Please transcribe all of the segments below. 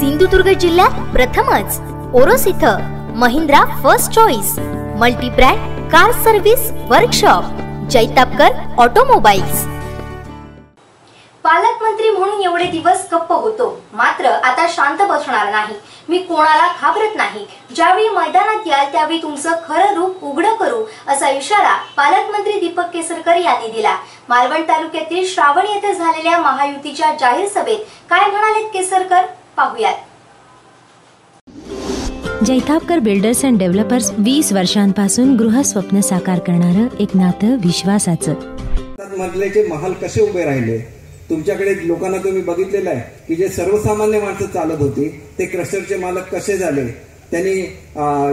सिंधुदुर्ग जिल्ह्यात प्रथमच. ओरोस इथं Mahindra first choice multibrand car service workshop Jaitapkar automobiles. पालकमंत्री म्हणून एवढे दिवस गप्प होतो. मात्र आता शांत बसणार नाही. मी कोणाला घाबरत नाही. ज्यावेळी मैदानात याल त्यावेळी तुमचं खरं रूप उघड करू असा इशारा पालकमंत्री दीपक केसरकर यांनी दिला. मालवण तालुक्यातील श्रावण येथे झालेल्या महायुतीच्या जाहीर सभेत काय म्हणालेत केसरकर? पाहुयात. जैतापकर बिल्डर्स अँड डेव्हलपर्स वीस वर्षांपासून गृहस्वप्न साकार करणारं एक नातं विश्वासाचं. मधलेचे महाल कसे उभे राहिले तुमच्याकडे लोकांना तुम्ही बघितलेलं आहे की जे सर्वसामान्य माणसं चालत होती ते क्रशरचे मालक कसे झाले त्यांनी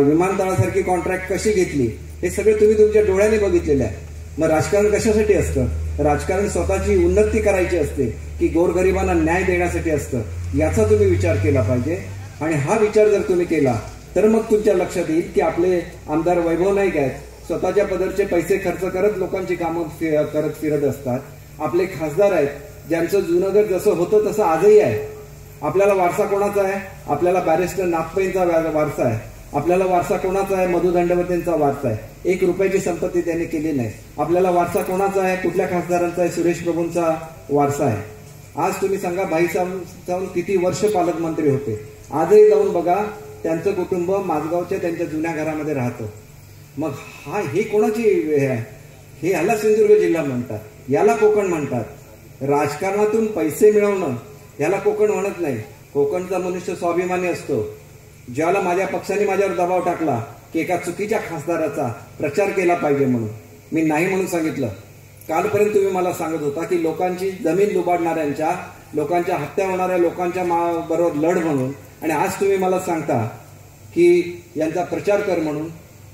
विमानतळासारखी कॉन्ट्रॅक्ट कशी घेतली हे सगळे तुम्ही तुमच्या डोळ्याने बघितलेलं आहे. मग राजकारण कशासाठी असतं? राजकारण स्वतःची उन्नती करायची असते की गोरगरिबांना न्याय देण्यासाठी असतं? याचा तुम्ही विचार केला पाहिजे. आणि हा विचार जर तुम्ही केला तर मग तुमच्या लक्षात येईल की आपले आमदार वैभव नाईक आहेत. स्वतःच्या पदरचे पैसे खर्च करत लोकांची कामं फिर करत फिरत असतात. आपले खासदार आहेत. ज्यांचं जुनगर जसं होतं तसं आजही आहे. आपल्याला वारसा कोणाचा आहे? आपल्याला बॅरिस्टर नागपेंचा वारसा आहे. आपल्याला वारसा कोणाचा आहे? मधु दंडवतेंचा वारसा आहे. एक रुपयाची संपत्ती त्यांनी केली नाही. आपल्याला वारसा कोणाचा आहे? कुठल्या खासदारांचा आहे? सुरेश प्रभूंचा वारसा आहे. आज तुम्ही सांगा भाईसाहेब जाऊन किती वर्ष पालकमंत्री होते? आजही जाऊन बघा त्यांचं कुटुंब माझगावच्या त्यांच्या जुन्या घरामध्ये राहतं. मग हा हे कोणाची हे आहे? हे ह्याला सिंधुदुर्ग जिल्हा म्हणतात. याला कोकण म्हणतात. राजकारणातून पैसे मिळवणं याला कोकण म्हणत नाही. कोकणचा मनुष्य स्वाभिमानी असतो. ज्याला माझ्या पक्षाने माझ्यावर दबाव टाकला की एका चुकीच्या खासदाराचा प्रचार केला पाहिजे म्हणून. मी नाही म्हणून सांगितलं. कालपर्यंत तुम्ही मला सांगत होता की लोकांची जमीन लुबाडणाऱ्यांच्या लोकांच्या हत्या होणाऱ्या लोकांच्या मा- बरोबर लढ म्हणून आणि आज तुम्ही मला सांगता की यांचा प्रचार कर म्हणून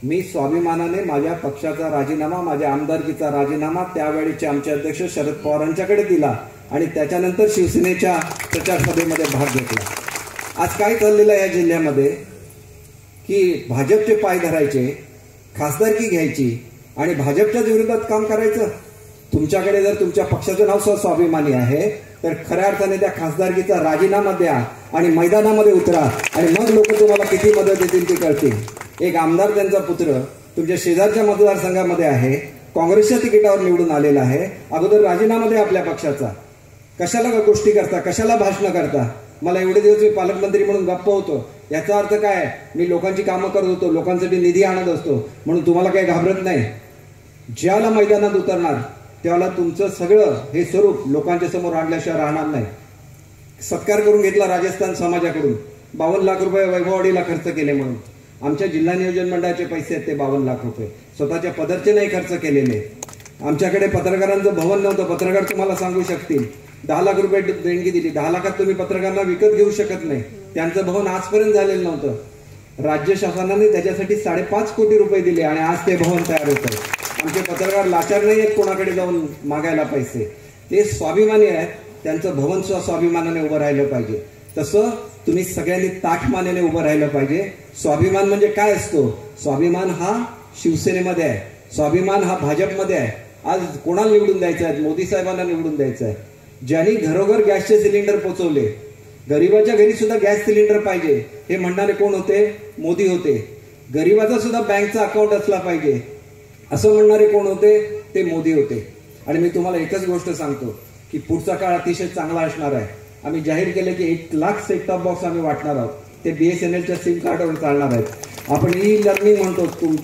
मी स्वाभिमानाने माझ्या पक्षाचा राजीनामा माझ्या आमदारकीचा राजीनामा त्यावेळीचे आमचे अध्यक्ष शरद पवारांच्याकडे दिला आणि त्याच्यानंतर शिवसेनेच्या प्रचार सभेमध्ये भाग घेतला. आज काय चाललेलं आहे या जिल्ह्यामध्ये? की भाजपचे पाय धरायचे खासदारकी घ्यायची आणि भाजपच्या विरोधात काम करायचं? तुमच्याकडे जर तुमच्या पक्षाचं नाव स्वाभिमानी आहे तर खऱ्या अर्थाने त्या खासदारकीचा राजीनामा द्या आणि मैदानामध्ये उतरा आणि मग लोक तुम्हाला किती मदत देतील ते कळतील. एक आमदार त्यांचा पुत्र तुमच्या शेजारच्या मतदारसंघामध्ये आहे काँग्रेसच्या तिकिटावर निवडून आलेला आहे अगोदर राजीनामा द्या आपल्या पक्षाचा. कशाला गोष्टी करता कशाला भाषणं करता? मला एवढे दिवस मी पालकमंत्री म्हणून गप्प होतो. याचा अर्थ काय? मी लोकांची कामं करत होतो. लोकांसाठी निधी आणत असतो. म्हणून तुम्हाला काही घाबरत नाही. ज्याला मैदानात उतरणार त्याला तुमचं सगळं हे स्वरूप लोकांच्या समोर आणल्याशिवाय राहणार नाही. सत्कार करून घेतला राजस्थान समाजाकडून. बावन्न लाख रुपये वैभववाडीला खर्च केले म्हणून. आमच्या जिल्हा नियोजन मंडळाचे पैसे आहेत ते बावन्न लाख रुपये. स्वतःच्या पदरचे नाही खर्च केलेले. आमच्याकडे पत्रकारांचं भवन नव्हतं. पत्रकार तुम्हाला सांगू शकतील. दहा लाख रुपये देणगी दिली. दहा लाखात तुम्ही पत्रकारांना विकत घेऊ शकत नाही. त्यांचं भवन आजपर्यंत झालेलं नव्हतं. राज्य शासनाने त्याच्यासाठी साडेपाच कोटी रुपये दिले आणि आज ते भवन तयार होत. आहे आमचे पत्रकार लाचार नाही आहेत कोणाकडे जाऊन मागायला पैसे. ते स्वाभिमानी आहेत. त्यांचं भवन स्व स्वाभिमानाने उभं राहिलं पाहिजे. तसं तुम्ही सगळ्यांनी ताठमानेने उभं राहिलं पाहिजे. स्वाभिमान म्हणजे काय असतो? स्वाभिमान हा शिवसेनेमध्ये आहे. स्वाभिमान हा भाजपमध्ये आहे. आज कोणाला निवडून द्यायचा आहे? मोदी साहेबांना निवडून द्यायचं आहे. ज्यांनी घरोघर गॅसचे सिलेंडर पोचवले गरीबाच्या घरी सुद्धा गॅस सिलेंडर पाहिजे हे म्हणणारे कोण होते? मोदी होते. गरीबाचा सुद्धा बँकचा अकाउंट असला पाहिजे असं म्हणणारे कोण होते? ते मोदी होते. आणि मी तुम्हाला एकच गोष्ट सांगतो की पुढचा काळ अतिशय चांगला असणार आहे. आम्ही जाहीर केलं की एक लाख सेटटॉप बॉक्स आम्ही वाटणार आहोत. ते बीएसएनएलच्या सिम कार्डवर चालणार आहेत. आपण ई लर्निंग म्हणतो तुम